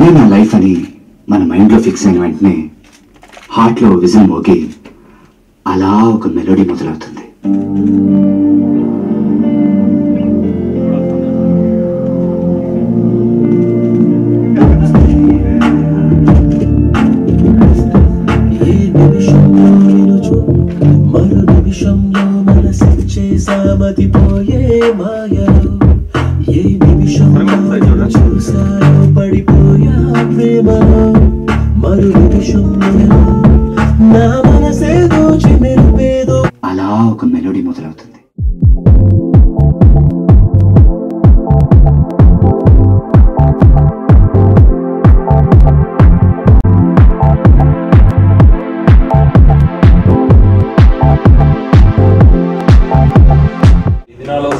తనే నా లైఫ్ అని మన మైండ్లో ఫిక్స్ అయిన వెంటనే హార్ట్లో విజన్ మోగి అలా ఒక మెలోడీ మొదలవుతుంది. సామతిపోయే మాయలు. ఏ నిమిషంలో చూసారో పడిపోయా ప్రేమలో మరు నిమిషంలో నా మనసే దోచి అలా ఒక మెలోడీ మొదలవుతుంది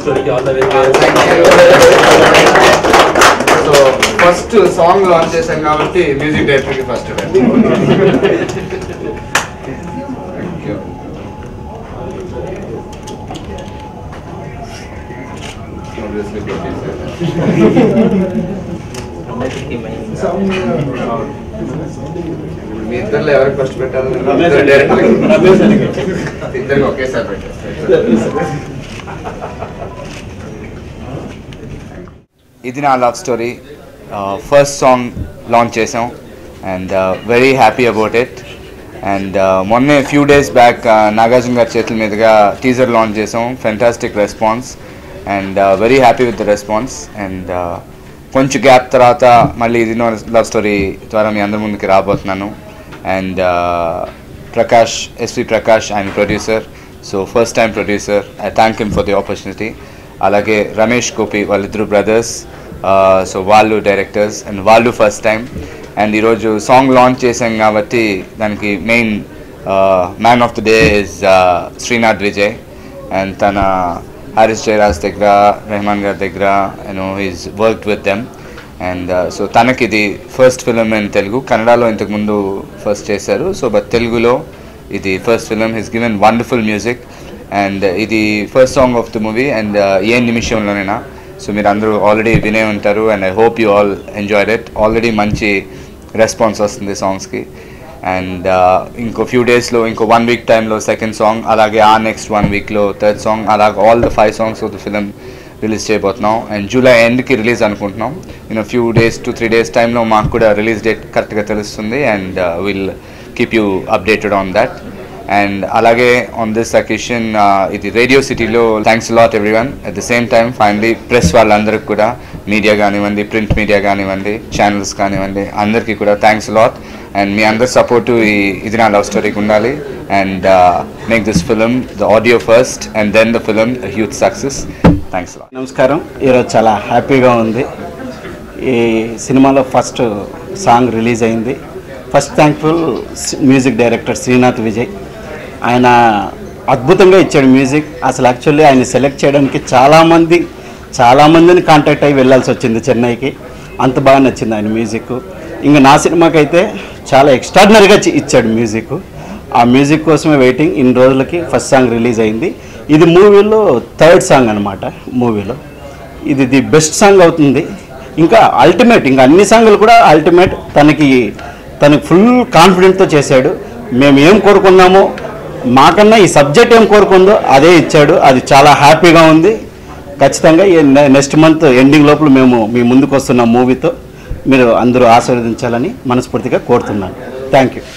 సో ఫస్ట్ సాంగ్ లాంచ్ చేశాం కాబట్టి మ్యూజిక్ డైరెక్టర్కి ఫస్ట్ మీ ఇద్దరు ఎవరికి ఫస్ట్ పెట్టాలి ఇద్దరు డైరెక్టర్ ఇద్దరికి ఒకేసారి పెట్టారు ఇది నా love story first song launch చేసాం and very happy about it and మొన్నే ఫ్యూ డేస్ బ్యాక్ నాగార్జున గారి చేతుల మీదుగా టీజర్ లాంచ్ చేసాం. Fantastic response and very happy with the response and కొంచెం గ్యాప్ తర్వాత మళ్ళీ ఇది లవ్ స్టోరీ ద్వారా మీ అందరి ముందుకి రాబోతున్నాను. And uh, Prakash SV Prakash ఆయన producer so first time producer I thank him for the opportunity అలాగే రమేష్ గోపి వాళ్ళిద్దరు బ్రదర్స్ సో వాళ్ళు డైరెక్టర్స్ అండ్ వాళ్ళు ఫస్ట్ టైం అండ్ ఈరోజు సాంగ్ లాంచ్ చేసాం కాబట్టి దానికి main man of the day is Srinath Vijay and తన హారిస్ జయరాజ్ దగ్గర రెహమాన్ గారి దగ్గర you know is work with them and so తనకి ఇది ఫస్ట్ ఫిలిం ఇన్ తెలుగు కన్నడలో ఇంతకుముందు ఫస్ట్ చేశారు. సో బట్ తెలుగులో ఇది first film his given wonderful music and ఇది first song of the movie and ఏ నిమిషంలోనైనా సో మీరు అందరూ ఆల్రెడీ వినే ఉంటారు and I hope you all enjoyed it already మంచి రెస్పాన్స్ వస్తుంది సాంగ్స్కి అండ్ uh, ఇంకో ఫ్యూ డేస్లో ఇంకో వన్ వీక్ టైంలో సెకండ్ సాంగ్ అలాగే ఆ నెక్స్ట్ వన్ వీక్లో థర్డ్ సాంగ్ అలాగే all the five songs of the film release చేయబోతున్నాం. అండ్ జూలై ఎండ్కి రిలీజ్ అనుకుంటున్నాం. In few days two three days టైంలో మాకు కూడా రిలీజ్ డేట్ కరెక్ట్గా తెలుస్తుంది. And will keep you updated on that and అలాగే ఆన్ దిస్ అకేషన్ ఇది రేడియో సిటీలో thanks lot everyone at the same time finally press వాళ్ళందరికీ కూడా మీడియా కానివ్వండి ప్రింట్ మీడియా కానివ్వండి ఛానల్స్ కానివ్వండి అందరికీ కూడా థ్యాంక్స్ లాట్ అండ్ మీ అందరి సపోర్టు ఈ ఇది నా లవ్ స్టోరీకి ఉండాలి. And make this film the audio first and then the film huge success thanks lot నమస్కారం. ఈరోజు చాలా హ్యాపీగా ఉంది. ఈ సినిమాలో ఫస్ట్ సాంగ్ రిలీజ్ అయింది. First thankful music director Srinath Vijay. ఆయన అద్భుతంగా ఇచ్చాడు మ్యూజిక్. అసలు యాక్చువల్లీ ఆయన సెలెక్ట్ చేయడానికి చాలామంది చాలామందిని కాంటాక్ట్ అయ్యి వెళ్ళాల్సి వచ్చింది చెన్నైకి. అంత బాగా నచ్చింది ఆయన మ్యూజిక్. ఇంకా నా సినిమాకైతే చాలా ఎక్స్ట్రాడినరీగా ఇచ్చాడు మ్యూజిక్. ఆ మ్యూజిక్ కోసమే వెయిటింగ్ ఇన్ని రోజులకి ఫస్ట్ సాంగ్ రిలీజ్ అయింది. ఇది మూవీలో థర్డ్ సాంగ్ అనమాట మూవీలో. ఇది ది బెస్ట్ సాంగ్ అవుతుంది. ఇంకా అల్టిమేట్ ఇంకా అన్ని సాంగులు కూడా అల్టిమేట్ తనకి తనకి ఫుల్ కాన్ఫిడెంట్తో చేశాడు. మేము ఏం కోరుకున్నామో మాకన్నా ఈ సబ్జెక్ట్ ఏం కోరుకుందో అదే ఇచ్చాడు. అది చాలా హ్యాపీగా ఉంది. ఖచ్చితంగా ఈ నెక్స్ట్ మంత్ ఎండింగ్ లోపల మేము మీ ముందుకు వస్తున్న మూవీతో మీరు అందరూ ఆశీర్వదించాలని మనస్ఫూర్తిగా కోరుతున్నాను. Thank you.